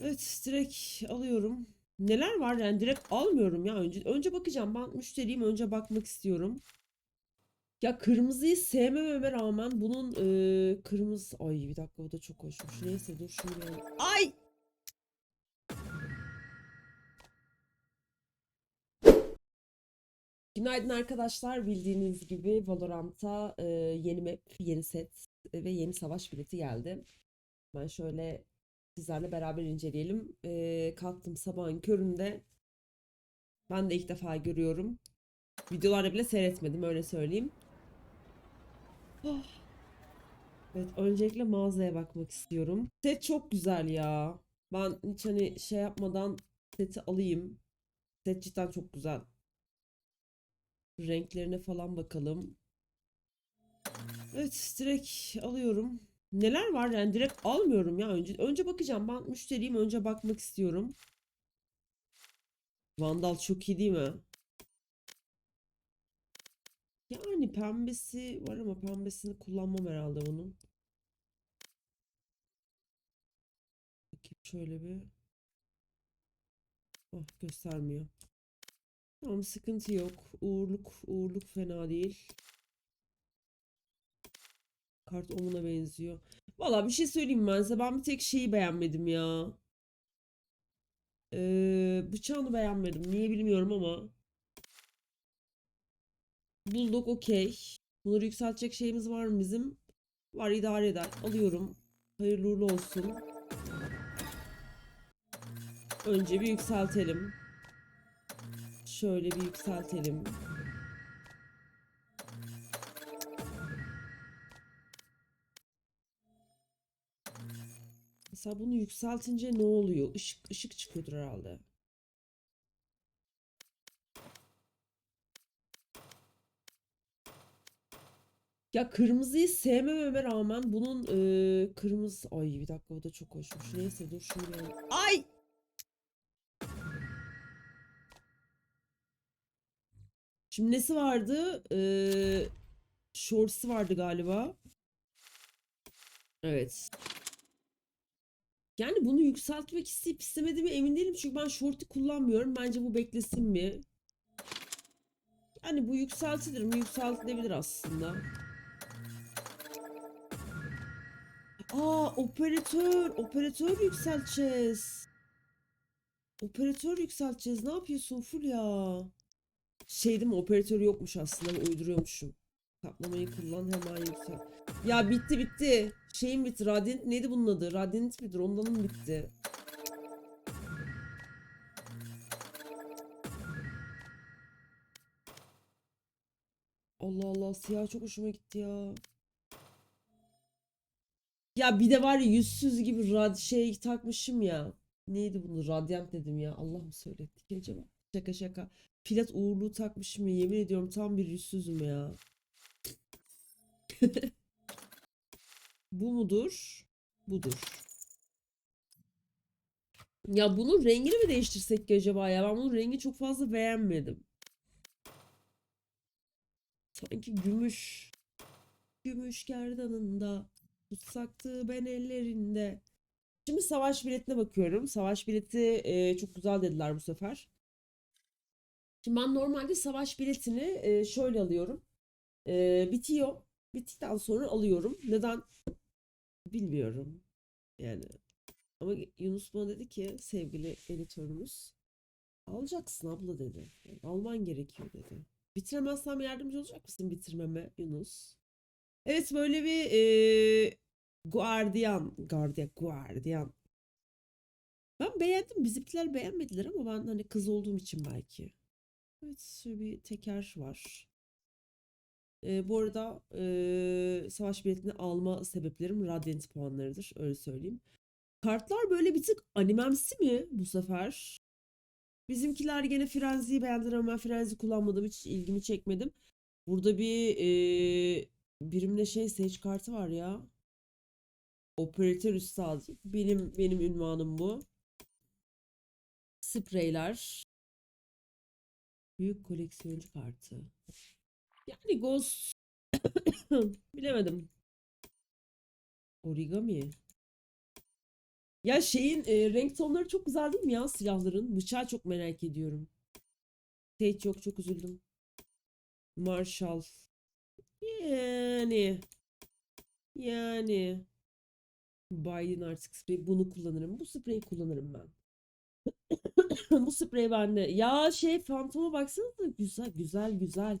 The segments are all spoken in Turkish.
Evet direkt alıyorum. Neler var yani direkt almıyorum ya önce. Önce bakacağım ben müşteriyim önce bakmak istiyorum. Ya kırmızıyı sevmememe rağmen bunun eee, kırmızı... Ay bir dakika bu da çok hoşmuş. Neyse dur şunu. Ay! Günaydın arkadaşlar. Bildiğiniz gibi Valorant'a eee, yeni map, yeni set ve yeni savaş bileti geldi. Ben şöyle sizlerle beraber inceleyelim. Eee, kalktım sabahın köründe. Ben de ilk defa görüyorum. Videolarda bile seyretmedim öyle söyleyeyim. Oh. Evet, öncelikle mağazaya bakmak istiyorum. Set çok güzel ya. Ben hiç hani şey yapmadan seti alayım. Set cidden çok güzel. Renklerine falan bakalım. Evet, direkt alıyorum. Neler var yani direkt almıyorum ya önce. Önce bakacağım. Ben müşteriyim önce bakmak istiyorum. Vandal çok iyi değil mi? Yani pembesi var ama pembesini kullanmam herhalde onun. Bakayım şöyle bir. Oh göstermiyor. Tamam sıkıntı yok. Uğurluk, uğurluk fena değil. Kart omuna benziyor. Valla bir şey söyleyeyim ben size. Ben bir tek şeyi beğenmedim ya. Ee, bıçağını beğenmedim. Niye bilmiyorum ama. Bulldog okey. Bunları yükseltecek şeyimiz var mı bizim? Var idare eder. Alıyorum. Hayırlı uğurlu olsun. Önce bir yükseltelim. Şöyle bir yükseltelim. Mesela bunu yükseltince ne oluyor? Işık, ışık çıkıyordur herhalde. Ya kırmızıyı sevmememe rağmen bunun eee, kırmızı... Ay bir dakika bu da çok hoşmuş. Neyse dur alayım. Ay! Şimdi nesi vardı? Eee shorts'ı vardı galiba. Evet. Yani bunu yükseltmek isteyip istemediğime emin değilim. Çünkü ben short'u kullanmıyorum. Bence bu beklesin mi? Yani bu yükseltilir mi? Yükseltilebilir aslında. Aa operatör. Operatör yükselteceğiz. Operatör yükselteceğiz. Ne yapıyorsun full ya? Şey değil mi? Operatör yokmuş aslında. Uyduruyormuşum. Kaplamayı kullan hemen yüksel. Ya bitti bitti. Şeyim bitti. Radiant neydi bunun adı? Radiant midir? Ondan mı bitti? Allah Allah siyah çok hoşuma gitti ya. Ya bir de var ya yüzsüz gibi rad şey takmışım ya. Neydi bunu? Radyant dedim ya. Allah mı söylettik acaba? Şaka şaka. Pilat uğurluğu takmışım ya. Yemin ediyorum tam bir yüzsüzüm ya. Bu mudur? Budur. Ya bunun rengini mi değiştirsek ki acaba ya? Ben bunun rengi çok fazla beğenmedim. Sanki gümüş. Gümüş gerdanında. Tutsaktı ben ellerinde. Şimdi savaş biletine bakıyorum. Savaş bileti e, çok güzel dediler bu sefer. Şimdi ben normalde savaş biletini e, şöyle alıyorum. E, bitiyor. Bittikten sonra alıyorum. Neden? Bilmiyorum. Yani. Ama Yunus bana dedi ki sevgili editörümüz alacaksın abla dedi. Yani alman gerekiyor dedi. Bitiremezsem yardımcı olacak mısın bitirmeme Yunus? Evet böyle bir eee Guardian, Guardian, Guardian. Ben beğendim. Bizimkiler beğenmediler ama ben hani kız olduğum için belki. Evet bir teker var. Ee, bu arada eee, savaş biletini alma sebeplerim Radiant puanlarıdır. Öyle söyleyeyim. Kartlar böyle bir tık animemsi mi bu sefer? Bizimkiler gene Frenzy'yi beğendiler ama ben Frenzy kullanmadım. Hiç ilgimi çekmedim. Burada bir eee birimde şey Sage kartı var ya. Operatör üstadı. Benim benim ünvanım bu. Spreyler. Büyük koleksiyoncu kartı. Yani Ghost bilemedim. Origami. Ya şeyin e, renk tonları çok güzel değil mi ya silahların? Bıçağı çok merak ediyorum. Tate yok çok üzüldüm. Marshall. Yani. Yani. Biden artık sprey. Bunu kullanırım. Bu spreyi kullanırım ben. Bu sprey bende. Ya şey Phantom'a baksanıza. Güzel güzel güzel.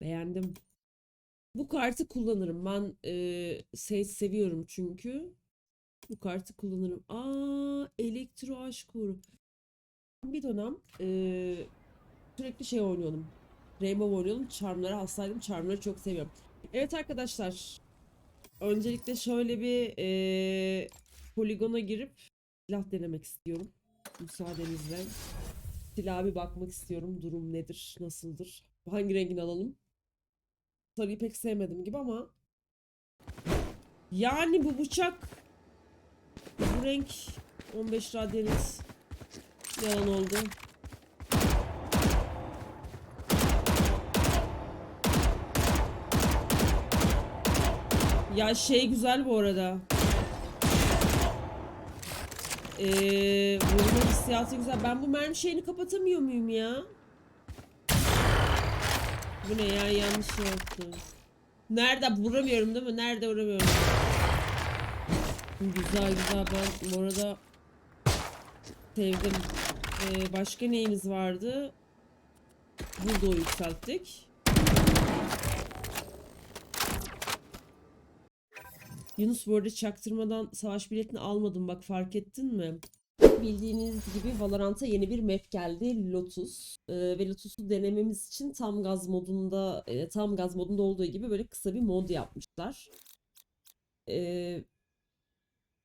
Beğendim. Bu kartı kullanırım. Ben e, Sage seviyorum çünkü. Bu kartı kullanırım. Aa, elektro aşk uğru. Bir dönem eee, sürekli şey oynuyordum. Rainbow oynuyordum. Charmlara hastaydım. Charmları çok seviyorum. Evet arkadaşlar. Öncelikle şöyle bir eee poligona girip silah denemek istiyorum. Müsaadenizle. Silaha bir bakmak istiyorum. Durum nedir? Nasıldır? Hangi rengini alalım? Sarıyı pek sevmedim gibi ama yani bu bıçak bu renk 15 radyanit yalan oldu. Ya şey güzel bu arada. Ee, vurma hissiyatı güzel. Ben bu mermi şeyini kapatamıyor muyum ya? Bu ne ya yanlış şey. Nerede vuramıyorum değil mi? Nerede vuramıyorum? Güzel güzel ben bu arada sevdim. Ee, başka neyimiz vardı? Burada yükselttik. Yunus bu arada çaktırmadan savaş biletini almadım bak fark ettin mi? Bildiğiniz gibi Valorant'a yeni bir map geldi Lotus Ee, ve Lotus'u denememiz için tam gaz modunda e, tam gaz modunda olduğu gibi böyle kısa bir mod yapmışlar. Ee,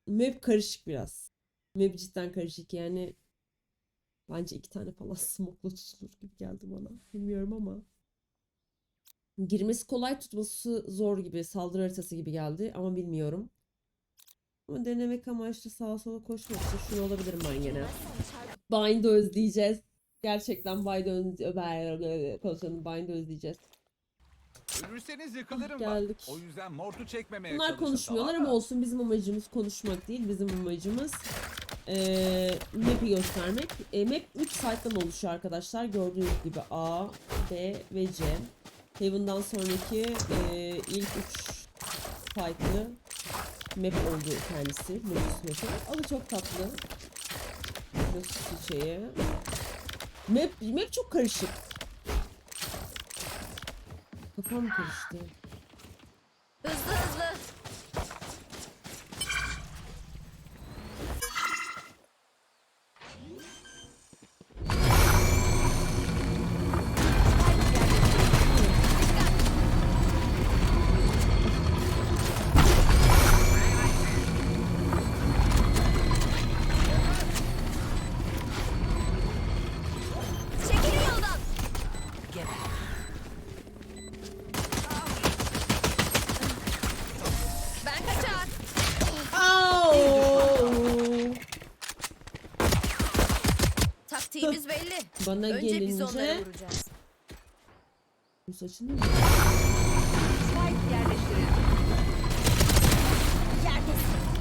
map karışık biraz. Map cidden karışık yani bence iki tane falan smoke'la tutulur gibi geldi bana. Bilmiyorum ama. Girmesi kolay tutması zor gibi saldırı haritası gibi geldi ama bilmiyorum. Ama denemek amaçlı sağa sola koşmak için şunu alabilirim ben gene. Bind'i özleyeceğiz. Gerçekten Bind'i özleyeceğiz. Konuşalım Bind'i özleyeceğiz. Ölürseniz yıkılırım Geldik. bak. O yüzden mortu çekmemeye Bunlar konuşmuyorlar ama olsun bizim amacımız konuşmak değil. Bizim amacımız eee map'i göstermek. E, map 3 site'dan oluşuyor arkadaşlar. Gördüğünüz gibi A, B ve C. Heaven'dan sonraki eee, ilk 3 farklı map oldu kendisi. Lotus map'i. Ama çok tatlı. Lotus şeyi. Map, map çok karışık. Kafam karıştı. Hızlı hızlı. Bana Önce biz onlara gelince vuracağız. bu saçını mı? Spike yerleştirildi. Yerdesin.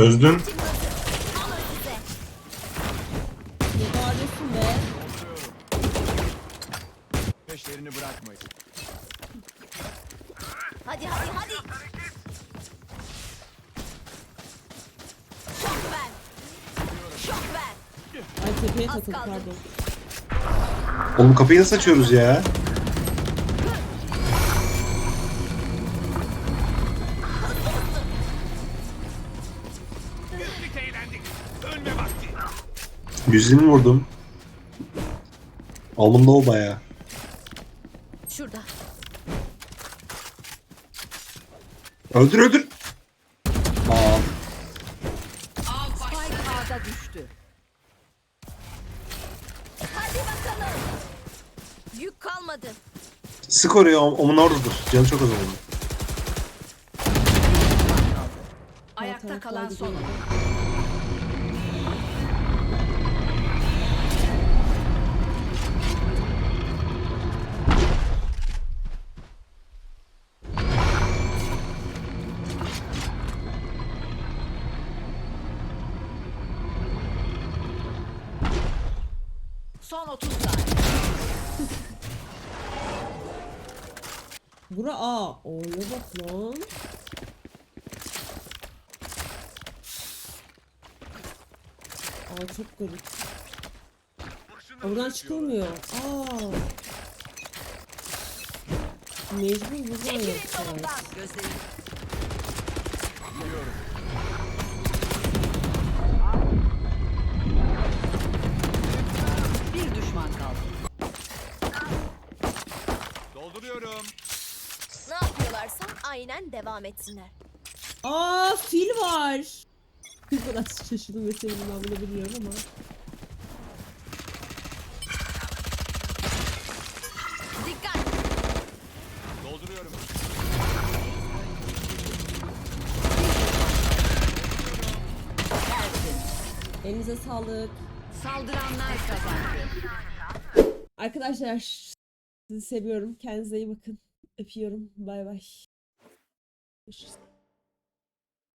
Çözdüm. Peşlerini bırakmayın. Hadi hadi hadi. Şok ver. Şok ver. Ay tepeye kaldı. pardon. Oğlum kapıyı nasıl açıyoruz ya? 120 vurdum. Aldım da o bayağı. Şurada. Öldür öldür. Aa. Spike ağda düştü. Hadi bakalım. Yük kalmadı. Sık oraya om- omun oradadır. Canı çok az oldu. Ayakta kalan son. oyuncu. 30 saniye. Bura A. O'ya bak lan. Aa çok garip. Oradan çıkılmıyor. Aa. Mecbur buradan Çekilin yapacağız. yolumdan. Gözlerini bir düşman kaldı. Dolduruyorum. Ne yapıyorlarsa aynen devam etsinler. Aa fil var. Biraz şaşırdım ve sevindim ben bunu biliyorum ama. Dikkat. Dolduruyorum. Elinize sağlık. Saldıranlar kazandı. Arkadaşlar sizi seviyorum. Kendinize iyi bakın. Öpüyorum. Bay bay. It's just